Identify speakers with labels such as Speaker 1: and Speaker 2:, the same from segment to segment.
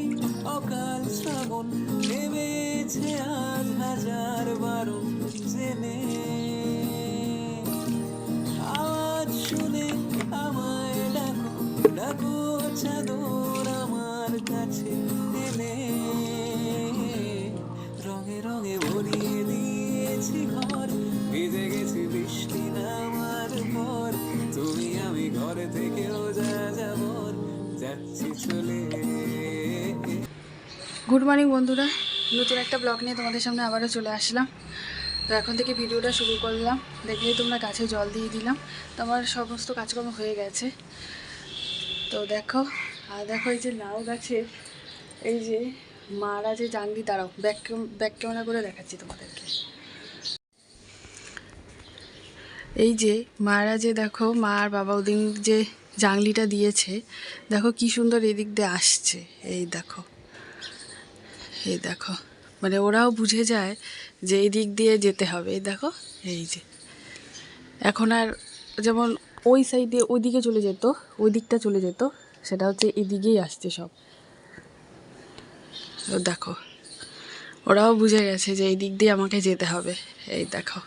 Speaker 1: নেই অকাল শ্রাবণ নেমেছে আজ হাজার বারণ জেনে আজ শুনে আমায় ডাকো ডাকো চাদর আমার কাছে এনে রঙে রঙে ভরিয়ে দিয়েছি ঘর, ভিজে গেছি বৃষ্টি নামার পর। তুমি আমি ঘরে থেকেও যা যাবর যাচ্ছি চলে।
Speaker 2: গুড মর্নিং বন্ধুরা। নতুন একটা ব্লগ নিয়ে তোমাদের সামনে আবারও চলে আসলাম। তো এখন থেকে ভিডিওটা শুরু করলাম। দেখলেই তোমরা গাছে জল দিয়ে দিলাম। তো আমার সমস্ত কাজকর্ম হয়ে গেছে। তো দেখো, আর দেখো এই যে লাউ গাছে, এই যে মারা যে জাংলি দাঁড়াও ব্যাক ব্যাক ক্যামেরা করে দেখাচ্ছি তোমাদেরকে। এই যে মারা যে দেখো, মা আর বাবা ওদিন যে জাংলিটা দিয়েছে, দেখো কি সুন্দর এদিক দিয়ে আসছে। এই দেখো এই দেখো মানে ওরাও বুঝে যায় যে এই দিক দিয়ে যেতে হবে, এই দেখো, এই যে। এখন আর যেমন ওই সাইডে ওই দিকে চলে যেত ওই দিকটা চলে যেত, সেটা হচ্ছে এদিকেই আসছে সব। দেখো, ওরাও বুঝে গেছে যে এই দিক দিয়ে আমাকে যেতে হবে, এই দেখো।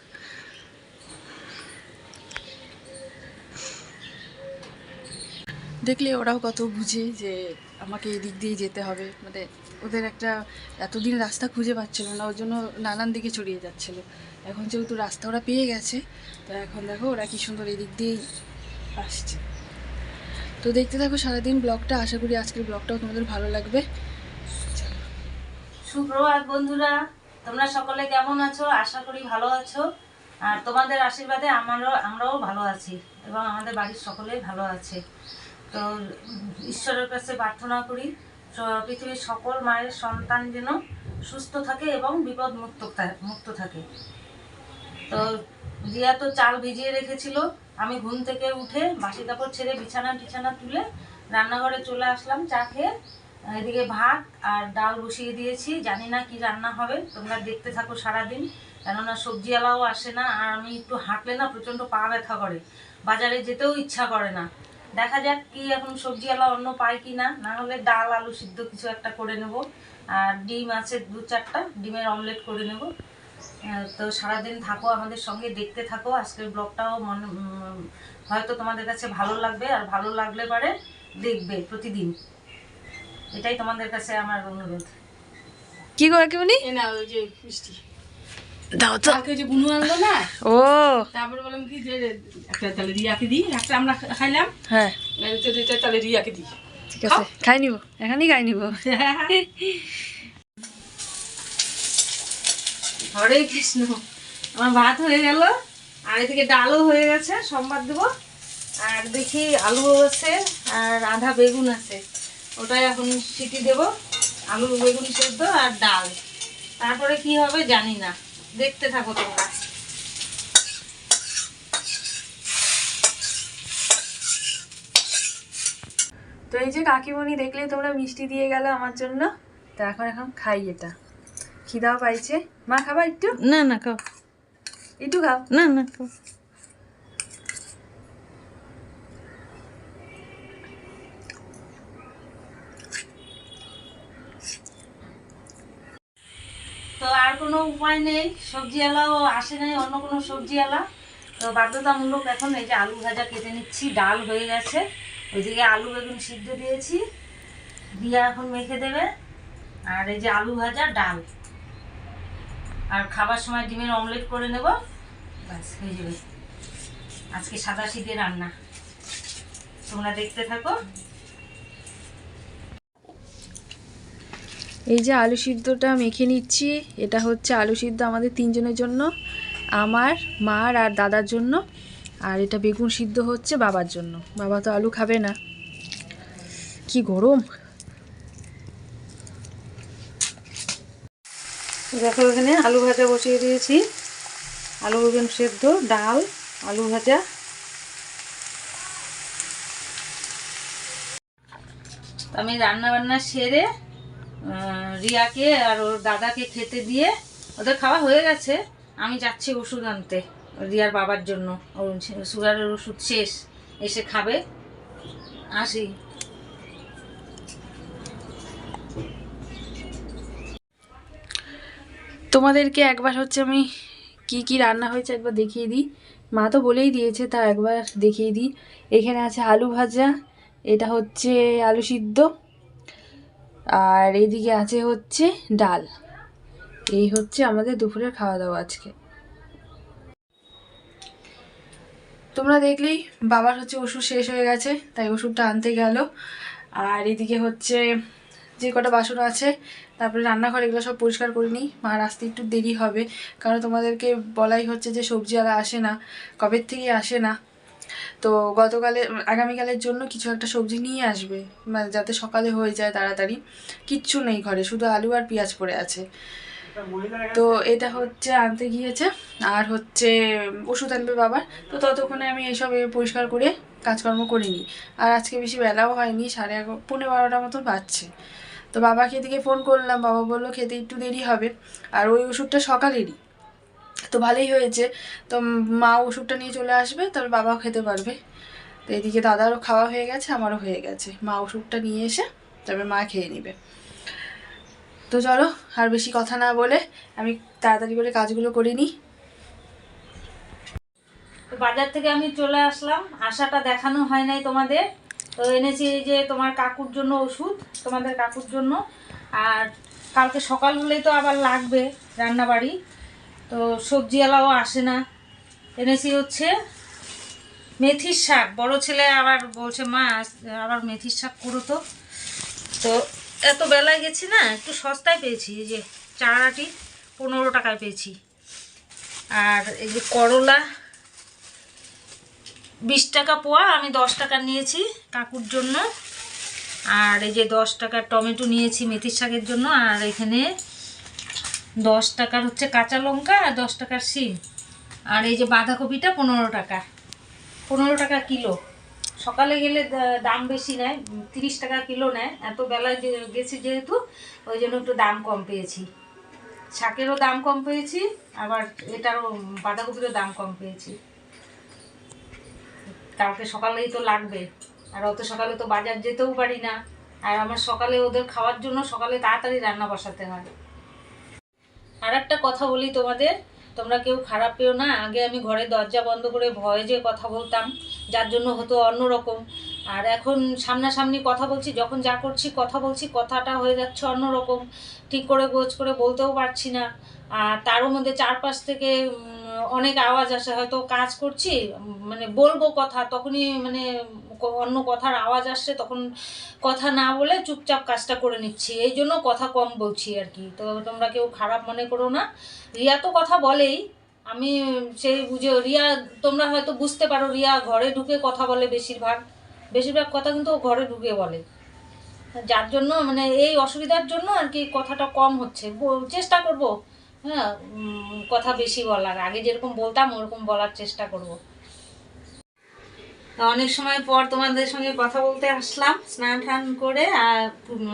Speaker 2: দেখলে ওরাও কত বুঝে যে আমাকে এই দিক দিয়ে যেতে হবে মানে ওদের একটা এতদিন রাস্তা খুঁজে পাচ্ছিল না, ওর জন্য নানান দিকে ছড়িয়ে যাচ্ছিল। এখন যেহেতু রাস্তা ওরা পেয়ে গেছে, তো এখন দেখো ওরা কি সুন্দর এদিক দিয়েই আসছে। তো দেখতে থাকো সারাদিন ব্লগটা, আশা করি আজকের ব্লগটাও তোমাদের ভালো লাগবে।
Speaker 3: সুপ্রভাত বন্ধুরা, তোমরা সকলে কেমন আছো? আশা করি ভালো আছো। আর তোমাদের আশীর্বাদে আমারও, আমরাও ভালো আছি এবং আমাদের বাড়ির সকলেই ভালো আছে। তো ঈশ্বরের কাছে প্রার্থনা করি। পৃথিবীর সকল মায়ের সন্তান যেন সুস্থ থাকে এবং বিপদ মুক্ত মুক্ত থাকে। তো রিয়া তো চাল ভিজিয়ে রেখেছিল। আমি ঘুম থেকে উঠে বাসি কাপড় ছেড়ে বিছানা টিছানা তুলে রান্নাঘরে চলে আসলাম চা খেয়ে। এদিকে ভাত আর ডাল বসিয়ে দিয়েছি। জানি না কি রান্না হবে। তোমরা দেখতে থাকো সারাদিন। কেননা সবজিওয়ালাও আসে না আর আমি একটু হাঁটলে না প্রচণ্ড পা ব্যথা করে। বাজারে যেতেও ইচ্ছা করে না। দেখা যাক কি এখন সবজিওয়ালা অন্য পাই কি না না হলে ডাল আলু সিদ্ধ কিছু একটা করে নেব। আর ডিম আছে দু চারটা ডিমের অমলেট করে নেব। তো সারাদিন থাকো আমাদের সঙ্গে দেখতে থাকো। আজকের ব্লগটাও মনে হয়তো তোমাদের কাছে ভালো লাগবে আর ভালো লাগলে পারে দেখবে প্রতিদিন। এটাই তোমাদের কাছে আমার অনুরোধ।
Speaker 2: কি গো একেবারে?
Speaker 4: না ওই যে মিষ্টি।
Speaker 2: দাও তো
Speaker 4: কালকে যে বুনু আনলো না
Speaker 2: ও।
Speaker 4: তারপরে বললাম কি যে একটা তাহলে রিয়াকে দিই একটা আমরা খাইলাম।
Speaker 2: হ্যাঁ।
Speaker 4: তাহলে রিয়াকে দিই।
Speaker 2: ঠিক আছে খাই নিব এখনই খাই নিব।
Speaker 3: হরে কৃষ্ণ আমার ভাত হয়ে গেল। আর এদিকে ডালও হয়ে গেছে সোমবার দেবো। আর দেখি আলু আছে আর আধা বেগুন আছে। ওটাই এখন সিটি দেব। আলু বেগুন সেদ্ধ আর ডাল। তারপরে কি হবে জানি না। দেখতে থাকো তোমরা।
Speaker 2: তো এই যে কাকিমণি দেখলেই তোমরা মিষ্টি দিয়ে গেল আমার জন্য। তো এখন এখন খাই এটা। খিদাও পাইছে। মা খাবা একটু?
Speaker 3: না না খাও।
Speaker 2: একটু খাও।
Speaker 3: না না খাও তো আর কোনো উপায় নেই সবজিওয়ালাও আসে নাই, অন্য কোনো সবজিওয়ালা তো বাধ্যতামূলক এখন এই যে আলু ভাজা কেটে নিচ্ছি, ডাল হয়ে গেছে। ওইদিকে আলু বেগুন সিদ্ধ দিয়েছি, দিয়ে এখন মেখে দেবে। আর এই যে আলু ভাজা, ডাল। আর খাবার সময় ডিমের অমলেট করে নেব। ব্যাস, হয়ে যাবে। আজকে সাদা শীতের রান্না। তোমরা দেখতে থাকো।
Speaker 2: এই যে আলু সিদ্ধটা মেখে নিচ্ছি, এটা হচ্ছে আলু সিদ্ধ আমাদের তিনজনের জন্য, আমার, মার আর দাদার জন্য, আর এটা বেগুন সিদ্ধ হচ্ছে বাবার জন্য। বাবা তো আলু খাবে না। কি গরম!
Speaker 3: দেখো, এখানে আলু ভাজা বসিয়ে দিয়েছি। আলু বেগুন সেদ্ধ, ডাল, আলু ভাজা। আমি রান্না বান্না সেরে রিয়াকে আর ওর দাদাকে খেতে দিয়ে ওদের খাওয়া হয়ে গেছে। আমি যাচ্ছি ওষুধ আনতে, রিয়ার বাবার জন্য। ওর সুগারের ওষুধ শেষ, এসে খাবে। আসি।
Speaker 2: তোমাদেরকে একবার হচ্ছে আমি কি কি রান্না হয়েছে একবার দেখিয়ে দিই। মা তো বলেই দিয়েছে, তা একবার দেখিয়ে দিই। এখানে আছে আলু ভাজা, এটা হচ্ছে আলু সিদ্ধ আর এইদিকে আছে হচ্ছে ডাল। এই হচ্ছে আমাদের দুপুরের খাওয়া দাওয়া আজকে। তোমরা দেখলেই বাবার হচ্ছে ওষুধ শেষ হয়ে গেছে, তাই ওষুধটা আনতে গেল। আর এদিকে হচ্ছে যে কটা বাসন আছে, তারপরে রান্নাঘর এগুলো সব পরিষ্কার করে নিই। মার আসতে একটু দেরি হবে, কারণ তোমাদেরকে বলাই হচ্ছে যে সবজিওয়ালা আসে না কবের থেকেই আসে না। তো গতকালে আগামীকালের জন্য কিছু একটা সবজি নিয়ে আসবে। মানে যাতে সকালে হয়ে যায় তাড়াতাড়ি। কিচ্ছু নেই ঘরে, শুধু আলু আর পেঁয়াজ পড়ে আছে। তো এটা হচ্ছে আনতে গিয়েছে। আর হচ্ছে ওষুধ আনবে বাবার। তো ততক্ষণে আমি এইসব পরিষ্কার করে কাজকর্ম করে নিই আর আজকে বেশি বেলাও হয়নি, সাড়ে এগারো পনেরো বারোটার মতো বাজছে। তো বাবাকে এদিকে ফোন করলাম। বাবা বলল, খেতে একটু দেরি হবে। আর ওই ওষুধটা সকালেরই। তো ভালোই হয়েছে। তো মা ওষুধটা নিয়ে চলে আসবে তারপর বাবাও খেতে পারবে। তো এদিকে দাদারও খাওয়া হয়ে গেছে, আমারও হয়ে গেছে। মা ওষুধটা নিয়ে এসে তবে মা খেয়ে নেবে। তো চলো, আর বেশি কথা না বলে আমি তাড়াতাড়ি করে কাজগুলো করে নিই।
Speaker 3: বাজার থেকে আমি চলে আসলাম। আশাটা দেখানো হয় নাই তোমাদের। তো এনেছি এই যে তোমার কাকুর জন্য ওষুধ, তোমাদের কাকুর জন্য। আর কালকে সকাল হলেই তো আবার লাগবে রান্না বাড়ি তো সবজিওয়ালাও আসে না। এনেছি হচ্ছে মেথির শাক। বড় ছেলে আবার বলছে, মা আবার মেথির শাক করো তো। তো এত বেলায় গেছি না, একটু সস্তায় পেয়েছি, এই যে চারাটি পনেরো টাকায় পেয়েছি। আর এই যে করলা, বিশ টাকা পোয়া, আমি দশ টাকা নিয়েছি কাকুর জন্য। আর এই যে দশ টাকার টমেটো নিয়েছি মেথির শাকের জন্য। আর এখানে দশ টাকার হচ্ছে কাঁচা লঙ্কা আর দশ টাকার শিম। আর এই যে বাঁধাকপিটা পনেরো টাকা। পনেরো টাকা কিলো। সকালে গেলে দাম বেশি নেয়, তিরিশ টাকা কিলো নেয়। এত বেলায় গেছি যেহেতু, ওই জন্য একটু দাম কম পেয়েছি। শাকেরও দাম কম পেয়েছি, আবার এটারও, বাঁধাকপিরও দাম কম পেয়েছি। কালকে সকালেই তো লাগবে। আর অত সকালে তো বাজার যেতেও পারি না। আর আমার সকালে ওদের খাওয়ার জন্য সকালে তাড়াতাড়ি রান্না বসাতে হয়। আর একটা কথা বলি তোমাদের। তোমরা কেউ খারাপ পেও না। আগে আমি ঘরে দরজা বন্ধ করে ভয়ে যে কথা বলতাম, যার জন্য হতো অন্যরকম। আর এখন সামনাসামনি কথা বলছি, যখন যা করছি, কথা বলছি, কথাটা হয়ে যাচ্ছে অন্যরকম। ঠিক করে গোছ করে বলতেও পারছি না। আর তারও মধ্যে চারপাশ থেকে অনেক আওয়াজ আসে। হয়তো কাজ করছি মানে বলব কথা, তখনই মানে অন্য কথার আওয়াজ আসছে, তখন কথা না বলে চুপচাপ কাজটা করে নিচ্ছি। এই জন্য কথা কম বলছি আর কি। তো তোমরা কেউ খারাপ মনে করো না। রিয়া তো কথা বলেই। আমি সেই বুঝে, রিয়া, তোমরা হয়তো বুঝতে পারো, রিয়া ঘরে ঢুকে কথা বলে বেশিরভাগ। বেশিরভাগ কথা কিন্তু ঘরে ঢুকে বলে। যার জন্য মানে এই অসুবিধার জন্য আর কি কথাটা কম হচ্ছে। চেষ্টা করব। হ্যাঁ কথা বেশি বলার। আগে যেরকম বলতাম, ওরকম বলার চেষ্টা করব। অনেক সময় পর তোমাদের সঙ্গে কথা বলতে আসলাম, স্নান টান করে আর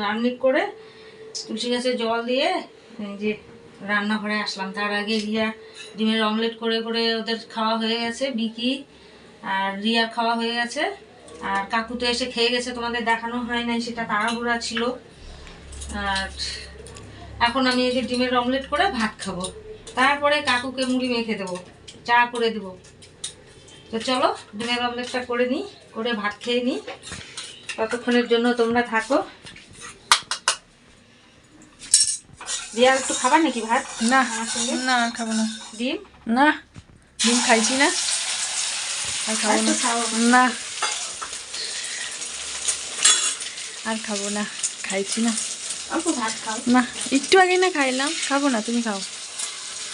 Speaker 3: রান্নি করে তুলসী গাছে জল দিয়ে যে রান্নাঘরে আসলাম। তার আগে রিয়া ডিমের অমলেট করে করে ওদের খাওয়া হয়ে গেছে, বিকি আর রিয়া খাওয়া হয়ে গেছে। আর কাকু তো এসে খেয়ে গেছে, তোমাদের দেখানো হয় নাই, সেটা তাড়াহুড়া ছিল। আর এখন আমি এই যে ডিমের অমলেট করে ভাত খাব। তারপরে কাকুকে মুড়ি মেখে দেবো, চা করে দেবো। তো চলো ডিমের অমলেটটা করে নিই করে ভাত খেয়ে নিই। ততক্ষণের জন্য তোমরা থাকো। রিয়া একটু খাবার নাকি ভাত?
Speaker 2: না না আর খাব না।
Speaker 3: ডিম?
Speaker 2: না ডিম খাইছি না। আর খাব না। না। আর খাব না খাইছি না।
Speaker 3: ভাত খাও।
Speaker 2: না একটু আগে না খাইলাম খাব না তুমি খাও।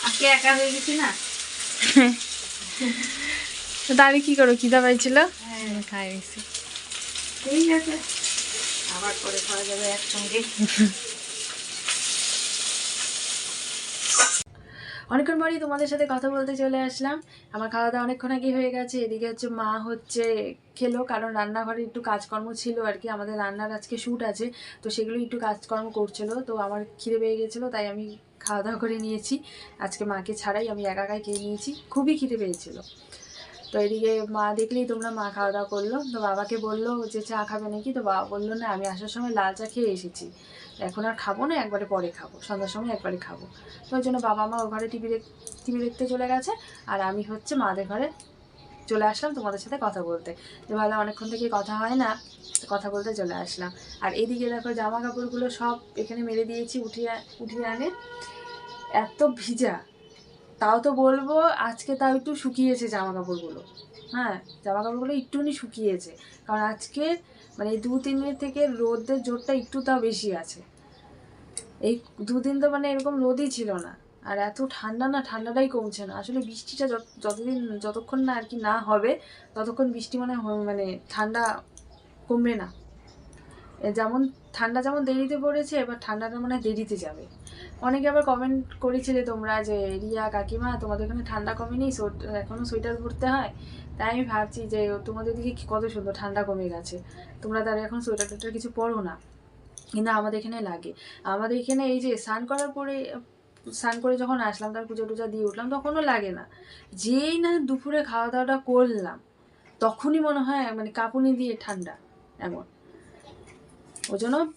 Speaker 3: আজকে একা হয়ে গেছি না?
Speaker 2: দাঁড়িয়ে কি করো? খিদা পাইছিল?
Speaker 3: হ্যাঁ
Speaker 2: খাই
Speaker 3: ঠিক আছে। আবার পরে যাবে একসঙ্গে।
Speaker 2: অনেকক্ষণ পরই তোমাদের সাথে কথা বলতে চলে আসলাম। আমার খাওয়া দাওয়া অনেকক্ষণ আগে হয়ে গেছে। এদিকে হচ্ছে মা হচ্ছে খেলো, কারণ রান্নাঘরে একটু কাজকর্ম ছিল আর কি। আমাদের রান্নার আজকে শ্যুট আছে, তো সেগুলো একটু কাজকর্ম করছিল। তো আমার খিদে পেয়ে গেছিল, তাই আমি খাওয়া দাওয়া করে নিয়েছি। আজকে মাকে ছাড়াই আমি একা একাই খেয়ে নিয়েছি। খুবই খিদে পেয়েছিল। তো এদিকে মা দেখলেই তোমরা, মা খাওয়া দাওয়া করল। তো বাবাকে বলল যে, চা খাবে নাকি? তো বাবা বলল, না, আমি আসার সময় লাল চা খেয়ে এসেছি। এখন আর খাব না, একবারে পরে খাব। সন্ধ্যার সময় একবারে খাব। তো ওই জন্য বাবা মা ও ঘরে টিভি দেখ, টিভি দেখতে চলে গেছে। আর আমি হচ্ছে মাদের ঘরে চলে আসলাম তোমাদের সাথে কথা বলতে। যে ভালো অনেকক্ষণ থেকে কথা হয় না কথা বলতে চলে আসলাম। আর এদিকে দেখো জামা কাপড়গুলো সব এখানে মেরে দিয়েছি, উঠিয়ে উঠিয়ে আনে। এত ভিজা তাও তো বলব আজকে তাও একটু শুকিয়েছে জামা কাপড়গুলো হ্যাঁ জামা কাপড়গুলো একটুখানি শুকিয়েছে। কারণ আজকে মানে দু তিন দিন থেকে রোদের জোরটা একটু তাও বেশি আছে। এই দুদিন তো মানে এরকম রোদই ছিল না। আর এত ঠান্ডা না, ঠান্ডাটাই কমছে না। আসলে বৃষ্টিটা যত, যতদিন, যতক্ষণ না আর কি না হবে, ততক্ষণ বৃষ্টি মানে মানে ঠান্ডা কমবে না। যেমন, ঠান্ডা যেমন দেরিতে পড়েছে, এবার ঠান্ডাটা মানে দেরিতে যাবে। অনেকে আবার কমেন্ট করেছিলে তোমরা যে রিয়া, কাকিমা, তোমাদের ওখানে ঠান্ডা কমেনি সোয়েট- এখনও সোয়েটার পরতে হয়? তাই আমি ভাবছি যে তোমাদের দিকে কত সুন্দর ঠান্ডা কমে গেছে। তোমরা তার এখন সোয়েটার টোয়েটার কিছু পরো না। কিন্তু আমাদের এখানে লাগে। আমাদের এখানে এই যে স্নান করার পরে, স্নান করে যখন আসলাম, তার পুজো টুজা দিয়ে উঠলাম, তখনও লাগে না। যেই না দুপুরে খাওয়া দাওয়াটা করলাম, তখনই মনে হয় মানে কাঁপুনি দিয়ে ঠান্ডা, এমন। ওই জন্য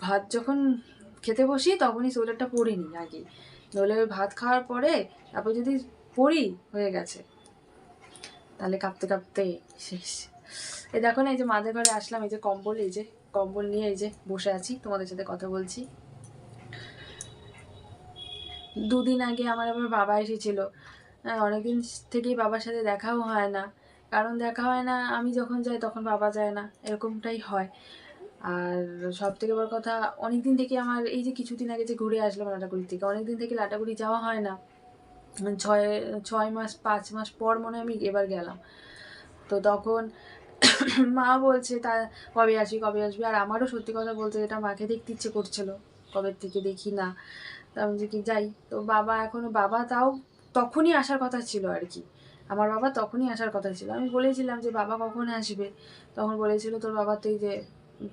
Speaker 2: ভাত যখন খেতে বসি তখনই সোয়েটারটা পরে নিই আগে। নইলে ভাত খাওয়ার পরে তারপর যদি পরি হয়ে গেছে। তাহলে কাঁপতে কাঁপতে শেষ। এই দেখো না এই যে মাদের ঘরে আসলাম এই যে কম্বল এই যে কম্বল নিয়ে এই যে বসে আছি তোমাদের সাথে কথা বলছি। দুদিন আগে আমার আবার বাবা এসেছিল। হ্যাঁ, অনেকদিন থেকেই বাবার সাথে দেখাও হয় না। কারণ দেখা হয় না আমি যখন যাই তখন বাবা যায় না এরকমটাই হয়। আর সব থেকে বড় কথা অনেক দিন থেকে আমার এই যে কিছুদিন আগে যে ঘুরে আসলাম লাটাগুড়ি থেকে অনেক দিন থেকে লাটাগুড়ি যাওয়া হয় না। ছয় ছয় মাস, পাঁচ মাস পর মনে আমি এবার গেলাম। তো তখন মা বলছে, তা কবে আসবি কবে আসবি? আর আমারও সত্যি কথা বলতে যেটা মাকে দেখতে ইচ্ছে করছিল, কবে থেকে দেখি না। আমি যে কি যাই। তো বাবা এখনও, বাবা তাও তখনই আসার কথা ছিল আর কি। আমার বাবা তখনই আসার কথা ছিল। আমি বলেছিলাম যে, বাবা কখন আসবে? তখন বলেছিল তোর বাবা তো এই যে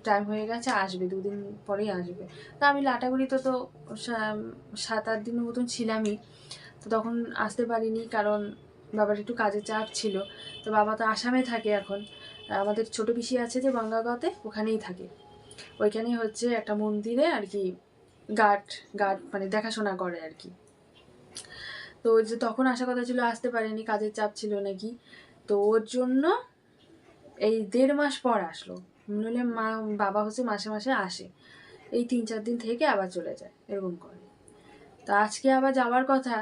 Speaker 2: টাইম হয়ে গেছে, আসবে, দুদিন পরেই আসবে। তা আমি লাটাগুড়িতে তো সাত আট দিনের মতন ছিলামই। তো তখন আসতে পারিনি কারণ বাবার একটু কাজের চাপ ছিল। তো বাবা তো আসামে থাকে এখন। আমাদের ছোট পিসি আছে যে বাঙ্গাগাঁওতে, ওখানেই থাকে। ওইখানেই হচ্ছে একটা মন্দিরে আর কি গার্ড গার্ড মানে দেখাশোনা করে আর কি। তো যে তখন আসা কথা ছিল, আসতে পারেনি, কাজের চাপ ছিল নাকি। তো ওর জন্য এই দেড় মাস পর আসলো। নইলে মা, বাবা হচ্ছে মাসে মাসে আসে। এই তিন চার দিন থেকে আবার চলে যায়, এরকম করে। তা আজকে আবার যাওয়ার কথা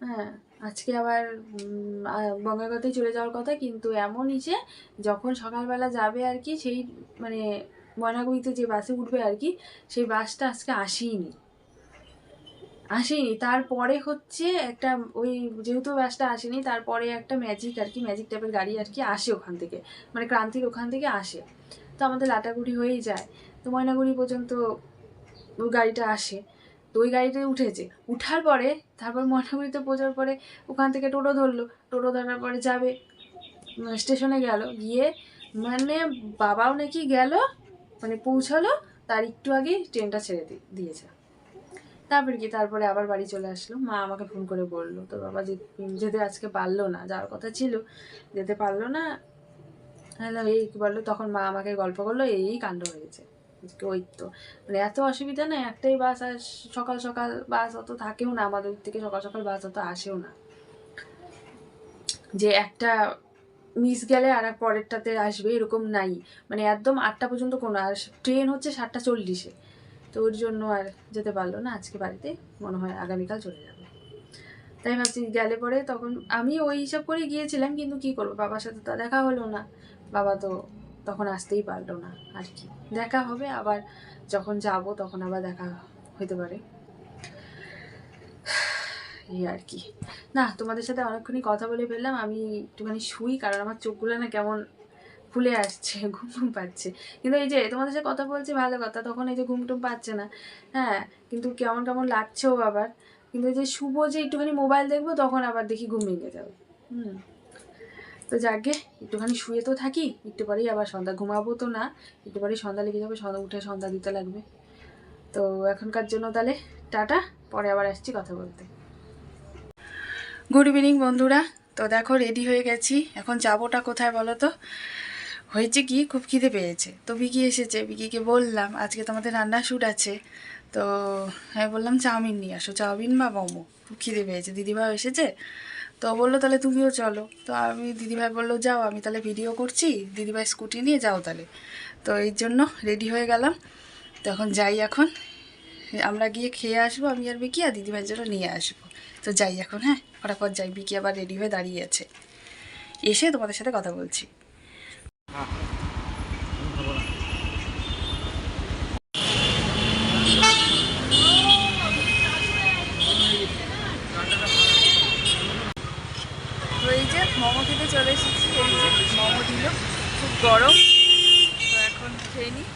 Speaker 2: হ্যাঁ আজকে আবার বঙ্গাগতেই চলে যাওয়ার কথা, কিন্তু এমনই যে যখন সকালবেলা যাবে আর কি, সেই মানে ময়নাগুড়িতে যে বাসে উঠবে আর কি, সেই বাসটা আজকে আসেইনি। আসেনি তারপরে হচ্ছে একটা, ওই যেহেতু বাসটা আসেনি, তারপরে একটা ম্যাজিক আর কি, ম্যাজিক টাইপের গাড়ি আর কি আসে ওখান থেকে মানে ক্রান্তির ওখান থেকে আসে। তো আমাদের লাটাগুড়ি হয়েই যায়। তো ময়নাগুড়ি পর্যন্ত ওই গাড়িটা আসে। তো ওই গাড়িতে উঠেছে। উঠার পরে তারপর ময়নাগুড়িতে পৌঁছার পরে ওখান থেকে টোটো ধরলো। টোটো ধরার পরে যাবে স্টেশনে গেল। গিয়ে মানে বাবাও নাকি গেল মানে পৌঁছালো, তার একটু আগেই ট্রেনটা ছেড়ে দিয়েছে। তারপর কি তারপরে আবার বাড়ি চলে আসলো। মা আমাকে ফোন করে বলল তো বাবা যেতে আজকে পারল না। যাওয়ার কথা ছিল। যেতে পারল না হ্যালো এই কি বলল? তখন মা আমাকে গল্প করল, এই এই কাণ্ড হয়েছে। ওই তো। মানে এত অসুবিধা নেই একটাই বাস আর সকাল সকাল বাস অত থাকেও না, আমাদের থেকে সকাল সকাল বাস অত আসেও না। যে একটা মিস গেলে আর এক পরেরটাতে আসবে, এরকম নাই। মানে একদম আটটা পর্যন্ত কোনো, আর ট্রেন হচ্ছে সাতটা চল্লিশে। তো ওর জন্য আর যেতে পারল না, আজকে বাড়িতে। মনে হয় আগামীকাল চলে যাবে। তাই ভাবছি গেলে পরে তখন আমি ওই হিসাব করে গিয়েছিলাম, কিন্তু কি করব? বাবার সাথে তো দেখা হলো না। বাবা তো তখন আসতেই পারল না আর কি। দেখা হবে, আবার যখন যাব তখন আবার দেখা হতে পারে। এই আর কি। না, তোমাদের সাথে অনেকক্ষণই কথা বলে ফেললাম, আমি একটুখানি শুই, কারণ আমার চোখগুলো না কেমন ফুলে আসছে, ঘুম ঘুম পাচ্ছে। কিন্তু এই যে তোমাদের সাথে কথা বলছি, ভালো কথা, তখন এই যে ঘুম টুম পাচ্ছে না। হ্যাঁ কিন্তু কেমন কেমন লাগছেও আবার। কিন্তু এই যে শুভ যে একটুখানি মোবাইল দেখব, তখন আবার দেখি ঘুম ভেঙে যাবে। হুম। তো যাকে, একটুখানি শুয়ে তো থাকি, একটু পরেই আবার সন্ধ্যা, ঘুমাবো তো না, একটু পরেই সন্ধ্যা লেগে যাবে, সন্ধ্যা, উঠে সন্ধ্যা দিতে লাগবে। তো এখনকার জন্য তাহলে টাটা, পরে আবার আসছি কথা বলতে। গুড ইভিনিং বন্ধুরা। তো দেখো রেডি হয়ে গেছি। এখন যাবোটা কোথায় বলো তো? হয়েছে কি, খুব খিদে পেয়েছে। তো বিকি এসেছে বিকিকে বললাম, আজকে তোমাদের রান্না শ্যুট আছে। তো আমি বললাম, চাউমিন নিয়ে আসো। চাউমিন বা মোমো? খুব খিদে পেয়েছে। দিদিভাই এসেছে। তো বলল, তাহলে তুমিও চলো। তো আমি, দিদিভাই বলল, যাও, আমি তাহলে ভিডিও করছি। দিদিভাই স্কুটি নিয়ে যাও তাহলে। তো এই জন্য রেডি হয়ে গেলাম। তখন যাই এখন। আমরা গিয়ে খেয়ে আসব, আমি আর বিকিয়া দিদিভাইয়ের জন্য নিয়ে আসব। তো যাই এখন হ্যাঁ? ফটাফট যাই। বিকি আবার রেডি হয়ে দাঁড়িয়ে আছে। এসে তোমাদের সাথে কথা বলছি তো এই যে মোমো খেতে চলে এসেছি এই যে মোমো দিল। খুব গরম তো এখন খেয়ে নিই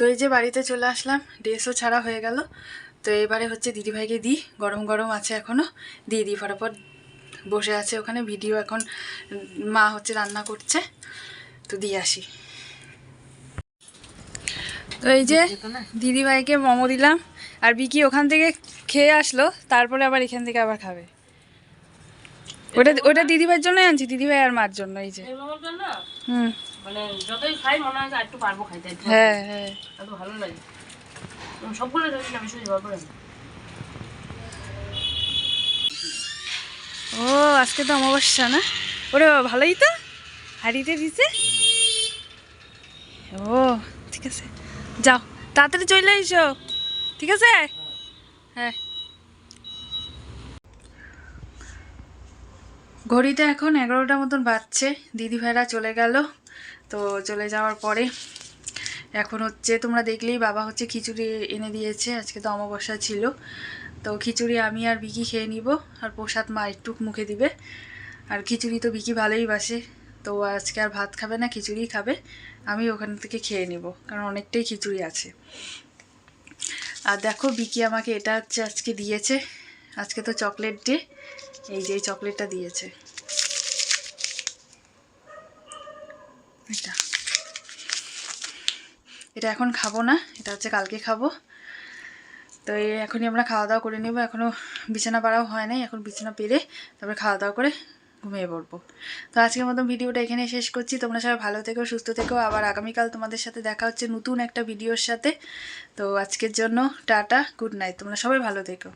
Speaker 2: তো এই যে বাড়িতে চলে আসলাম ড্রেসও ছাড়া হয়ে গেল। তো এবারে হচ্ছে দিদিভাইকে দিই গরম গরম আছে এখনও দিয়ে দিই ফটাফট বসে আছে ওখানে ভিডিও এখন মা হচ্ছে রান্না করছে। তো দিয়ে আসি। তো এই যে দিদিভাইকে মোমো দিলাম। আর বিকি ওখান থেকে খেয়ে আসলো তারপরে আবার এখান থেকে আবার খাবে। ওটা ওটা দিদিভাইয়ের জন্যই আনছি দিদিভাই আর মার জন্য এই যে। হুম।
Speaker 4: মানে যতই খাই মনে হয় একটু পারব খাইতে
Speaker 2: হ্যাঁ হ্যাঁ।
Speaker 4: এত ভালো লাগে। সবগুলো রেসিপি আমি শুধু গল্প
Speaker 2: ও আজকে তো অমাবস্যা না? ওরে ভালোই তো। হাড়িতে দিছে ও ঠিক আছে। যাও তাড়াতাড়ি চলে এসো। ঠিক আছে? হ্যাঁ। ঘড়িতে এখন এগারোটা মতন বাজছে। দিদিভাইরা চলে গেল। তো চলে যাওয়ার পরে এখন হচ্ছে তোমরা দেখলেই বাবা হচ্ছে খিচুড়ি এনে দিয়েছে, আজকে তো অমাবস্যা ছিল। তো খিচুড়ি আমি আর বিকি খেয়ে নিব, আর প্রসাদ মা একটু মুখে দিবে। আর খিচুড়ি তো বিকি ভালোই বাসে, তো আজকে আর ভাত খাবে না খিচুড়ি খাবে। আমি ওখান থেকে খেয়ে নিব, কারণ অনেকটাই খিচুড়ি আছে। আর দেখো বিকি আমাকে এটা হচ্ছে আজকে দিয়েছে, আজকে তো চকলেট ডে, এই যে চকলেটটা দিয়েছে। এটা। এটা এখন খাব না, এটা হচ্ছে কালকে খাব। তো এই এখনই আমরা খাওয়া দাওয়া করে নেব, এখনও বিছানা পাড়াও হয় নাই, এখন বিছানা পেরে তারপরে খাওয়া দাওয়া করে ঘুমিয়ে পড়ব। তো আজকের মতন ভিডিওটা এখানে শেষ করছি, তোমরা সবাই ভালো থেকো, সুস্থ থেকো, আবার আগামীকাল তোমাদের সাথে দেখা হচ্ছে নতুন একটা ভিডিওর সাথে। তো আজকের জন্য টাটা, গুড নাইট, তোমরা সবাই ভালো থেকো।